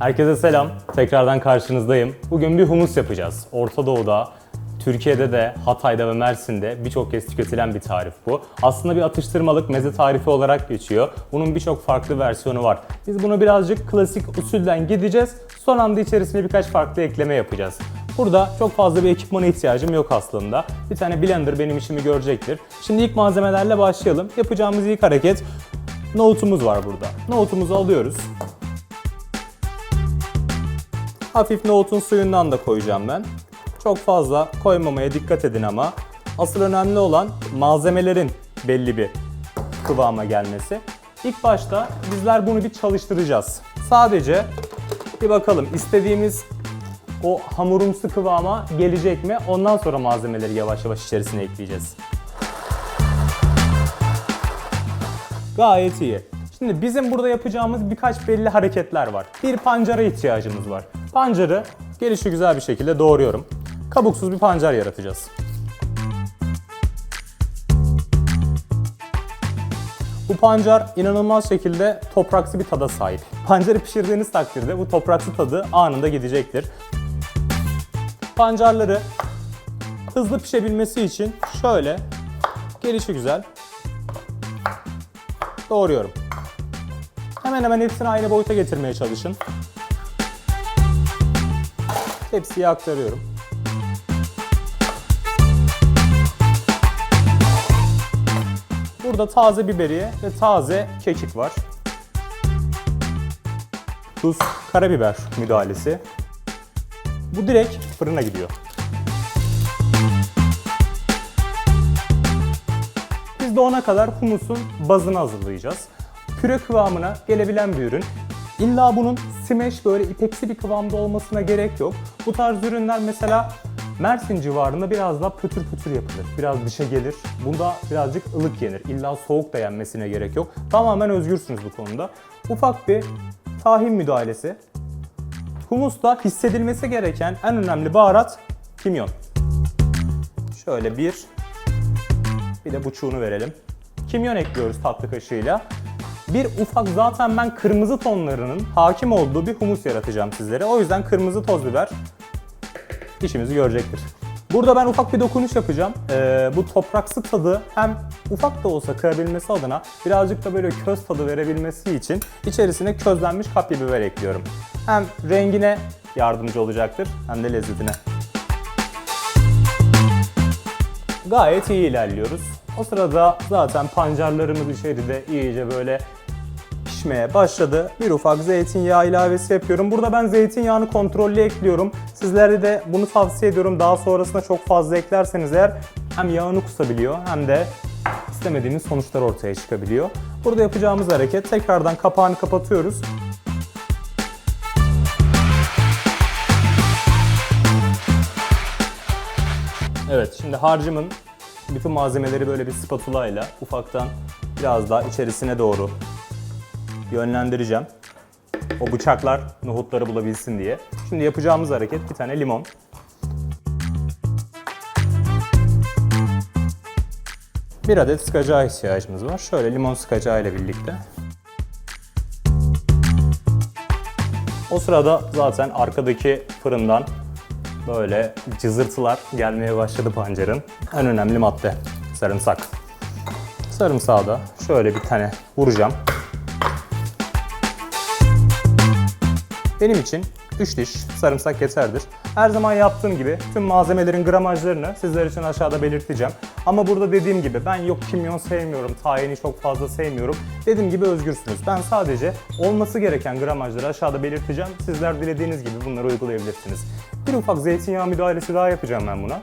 Herkese selam. Tekrardan karşınızdayım. Bugün bir humus yapacağız. Orta Doğu'da, Türkiye'de de, Hatay'da ve Mersin'de birçok kez tüketilen bir tarif bu. Aslında bir atıştırmalık meze tarifi olarak geçiyor. Bunun birçok farklı versiyonu var. Biz bunu birazcık klasik usulden gideceğiz. Son anda içerisine birkaç farklı ekleme yapacağız. Burada çok fazla bir ekipmana ihtiyacım yok aslında. Bir tane blender benim işimi görecektir. Şimdi ilk malzemelerle başlayalım. Yapacağımız ilk hareket nohutumuz var burada. Nohutumuzu alıyoruz. Hafif nohutun suyundan da koyacağım ben. Çok fazla koymamaya dikkat edin ama. Asıl önemli olan malzemelerin belli bir kıvama gelmesi. İlk başta bizler bunu bir çalıştıracağız. Sadece bir bakalım istediğimiz o hamurumsu kıvama gelecek mi? Ondan sonra malzemeleri yavaş yavaş içerisine ekleyeceğiz. Gayet iyi. Şimdi bizim burada yapacağımız birkaç belli hareketler var. Bir pancara ihtiyacımız var. Pancarı gelişi güzel bir şekilde doğruyorum. Kabuksuz bir pancar yaratacağız. Bu pancar inanılmaz şekilde topraksı bir tada sahip. Pancarı pişirdiğiniz takdirde bu topraksı tadı anında gidecektir. Pancarları hızlı pişebilmesi için şöyle gelişi güzel doğruyorum. Hemen hemen hepsini aynı boyuta getirmeye çalışın. Tepsiye aktarıyorum. Burada taze biberiye ve taze kekik var. Tuz, karabiber müdahalesi. Bu direkt fırına gidiyor. Biz de ona kadar humusun bazını hazırlayacağız. Püre kıvamına gelebilen bir ürün. İlla bunun smash böyle ipeksi bir kıvamda olmasına gerek yok. Bu tarz ürünler mesela Mersin civarında biraz daha pütür pütür yapılır. Biraz dışa gelir. Bunda birazcık ılık yenir. İlla soğuk da yenmesine gerek yok. Tamamen özgürsünüz bu konuda. Ufak bir tahin müdahalesi. Humusta hissedilmesi gereken en önemli baharat kimyon. Şöyle bir, bir de buçuğunu verelim. Kimyon ekliyoruz tatlı kaşığıyla. Bir ufak zaten ben kırmızı tonlarının hakim olduğu bir humus yaratacağım sizlere. O yüzden kırmızı toz biber işimizi görecektir. Burada ben ufak bir dokunuş yapacağım. Ee, bu topraksı tadı hem ufak da olsa kırabilmesi adına birazcık da böyle köz tadı verebilmesi için içerisine közlenmiş kapya biber ekliyorum. Hem rengine yardımcı olacaktır hem de lezzetine. Gayet iyi ilerliyoruz. O sırada zaten pancarlarımız içeride iyice böyle pişmeye başladı. Bir ufak zeytinyağı ilavesi yapıyorum. Burada ben zeytinyağını kontrollü ekliyorum. Sizlere de bunu tavsiye ediyorum. Daha sonrasında çok fazla eklerseniz eğer hem yağını kusabiliyor hem de istemediğiniz sonuçlar ortaya çıkabiliyor. Burada yapacağımız hareket tekrardan kapağını kapatıyoruz. Evet şimdi harcımın bütün malzemeleri böyle bir spatula ile ufaktan biraz daha içerisine doğru yönlendireceğim. O bıçaklar nohutları bulabilsin diye. Şimdi yapacağımız hareket bir tane limon. Bir adet sıkacağı ihtiyacımız var. Şöyle limon sıkacağı ile birlikte. O sırada zaten arkadaki fırından böyle cızırtılar gelmeye başladı pancarın. En önemli madde sarımsak. Sarımsağı da şöyle bir tane vuracağım. Benim için 3 diş sarımsak yeterdir. Her zaman yaptığım gibi tüm malzemelerin gramajlarını sizler için aşağıda belirteceğim. Ama burada dediğim gibi ben yok kimyon sevmiyorum, tahini çok fazla sevmiyorum. Dediğim gibi özgürsünüz. Ben sadece olması gereken gramajları aşağıda belirteceğim. Sizler dilediğiniz gibi bunları uygulayabilirsiniz. Bir ufak zeytinyağı müdahalesi daha yapacağım ben buna.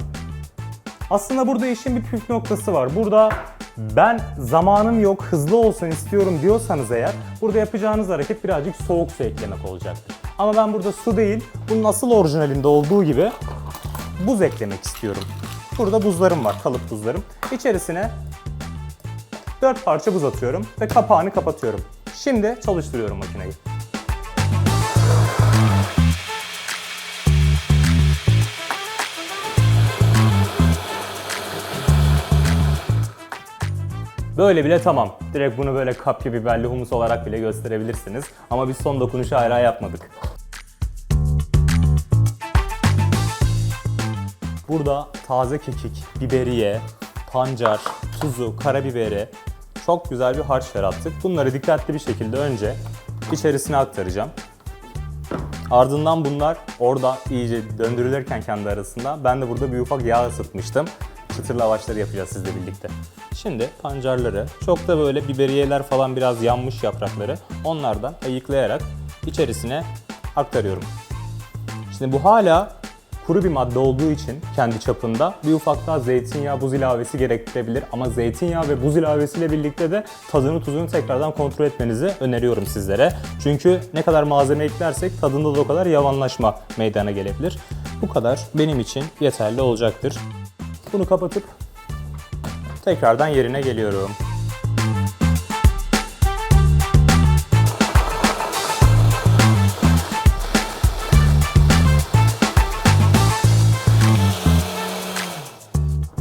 Aslında burada işin bir püf noktası var. Burada ben zamanım yok, hızlı olsun istiyorum diyorsanız eğer burada yapacağınız hareket birazcık soğuk su eklemek olacaktır. Ama ben burada su değil, bunun asıl orijinalinde olduğu gibi buz eklemek istiyorum. Burada buzlarım var, kalıp buzlarım. İçerisine 4 parça buz atıyorum ve kapağını kapatıyorum. Şimdi çalıştırıyorum makineyi. Böyle bile tamam. Direkt bunu böyle kapya biberli humus olarak bile gösterebilirsiniz. Ama biz son dokunuşu hala yapmadık. Burada taze kekik, biberiye, pancar, tuzu, karabiberi çok güzel bir harç yarattık. Bunları dikkatli bir şekilde önce içerisine aktaracağım. Ardından bunlar orada iyice döndürülürken kendi arasında ben de burada bir ufak yağ ısıtmıştım. Çıtır lavaşları yapacağız sizle birlikte. Şimdi pancarları, çok da böyle biberiyeler falan biraz yanmış yaprakları onlardan ayıklayarak içerisine aktarıyorum. Şimdi bu hala kuru bir madde olduğu için kendi çapında bir ufak daha zeytinyağı buz ilavesi gerektirebilir. Ama zeytinyağı ve buz ilavesiyle birlikte de tadını tuzunu tekrardan kontrol etmenizi öneriyorum sizlere. Çünkü ne kadar malzeme eklersek tadında da o kadar yavanlaşma meydana gelebilir. Bu kadar benim için yeterli olacaktır. Bunu kapatıp tekrardan yerine geliyorum.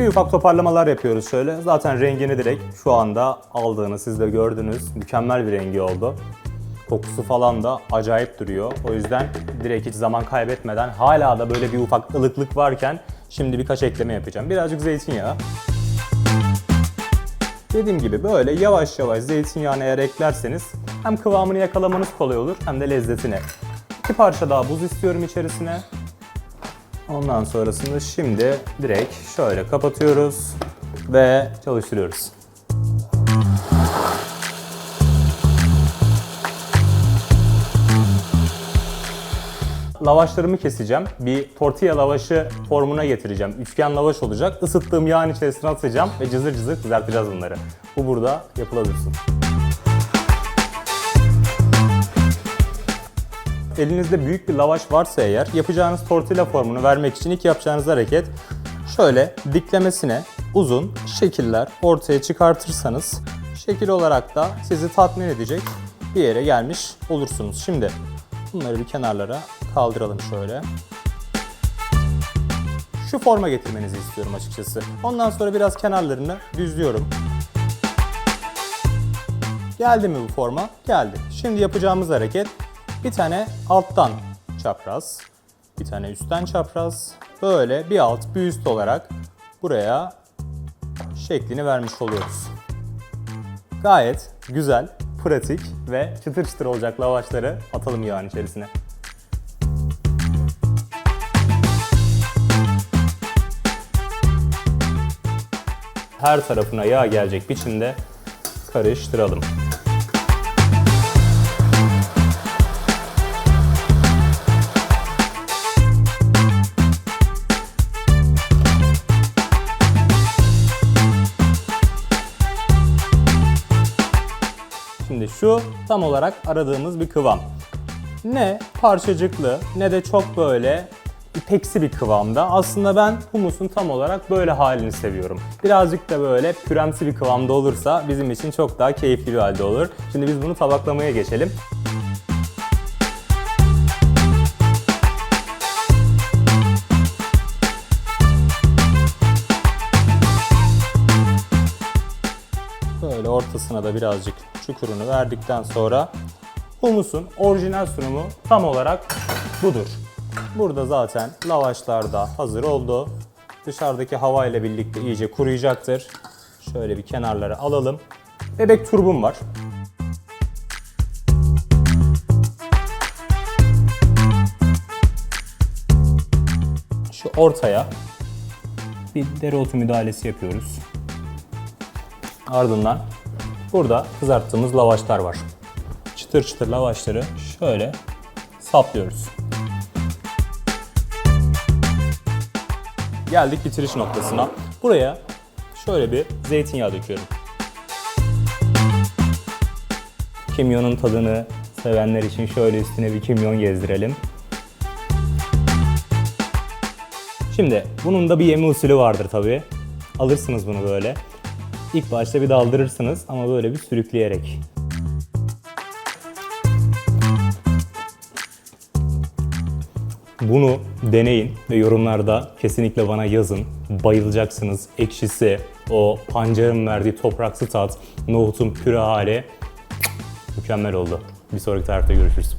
Bir ufak toparlamalar yapıyoruz şöyle. Zaten rengini direkt şu anda aldığını siz de gördünüz. Mükemmel bir rengi oldu. Kokusu falan da acayip duruyor. O yüzden direkt hiç zaman kaybetmeden hala da böyle bir ufak ılıklık varken şimdi birkaç ekleme yapacağım. Birazcık zeytinyağı. Dediğim gibi böyle yavaş yavaş zeytinyağını eğer eklerseniz hem kıvamını yakalamanız kolay olur hem de lezzetini. İki parça daha buz istiyorum içerisine. Ondan sonrasında şimdi direkt şöyle kapatıyoruz ve çalıştırıyoruz. Lavaşlarımı keseceğim. Bir tortilla lavaşı formuna getireceğim. Üçgen lavaş olacak. Isıttığım yağın içerisine atacağım ve cızır cızır kızartacağız bunları. Bu burada yapılabilirsin. Elinizde büyük bir lavaş varsa eğer yapacağınız tortilla formunu vermek için ilk yapacağınız hareket şöyle diklemesine uzun şekiller ortaya çıkartırsanız şekil olarak da sizi tatmin edecek bir yere gelmiş olursunuz. Şimdi bunları bir kenarlara kaldıralım şöyle. Şu forma getirmenizi istiyorum açıkçası. Ondan sonra biraz kenarlarını düzlüyorum. Geldi mi bu forma? Geldi. Şimdi yapacağımız hareket bir tane alttan çapraz, bir tane üstten çapraz. Böyle bir alt bir üst olarak buraya şeklini vermiş oluyoruz. Gayet güzel, pratik ve çıtır çıtır olacak lavaşları atalım yağın içerisine. Her tarafına yağ gelecek biçimde karıştıralım. Şimdi şu tam olarak aradığımız bir kıvam. Ne parçacıklı ne de çok böyle ipeksi bir kıvamda. Aslında ben humusun tam olarak böyle halini seviyorum. Birazcık da böyle püremsi bir kıvamda olursa bizim için çok daha keyifli bir halde olur. Şimdi biz bunu tabaklamaya geçelim. Ortasına da birazcık çukurunu verdikten sonra humusun orijinal sunumu tam olarak budur. Burada zaten lavaşlar da hazır oldu. Dışarıdaki hava ile birlikte iyice kuruyacaktır. Şöyle bir kenarlara alalım. Bebek turbum var. Şu ortaya bir dereotu müdahalesi yapıyoruz. Ardından burada kızarttığımız lavaşlar var. Çıtır çıtır lavaşları şöyle saplıyoruz. Geldik bitiriş noktasına. Buraya şöyle bir zeytinyağı döküyorum. Kimyonun tadını sevenler için şöyle üstüne bir kimyon gezdirelim. Şimdi bunun da bir yeme usulü vardır tabii. Alırsınız bunu böyle. İlk başta bir daldırırsınız ama böyle bir sürükleyerek. Bunu deneyin ve yorumlarda kesinlikle bana yazın. Bayılacaksınız. Ekşisi, o pancarın verdiği topraksı tat, nohutun püre hali mükemmel oldu. Bir sonraki tarifte görüşürüz.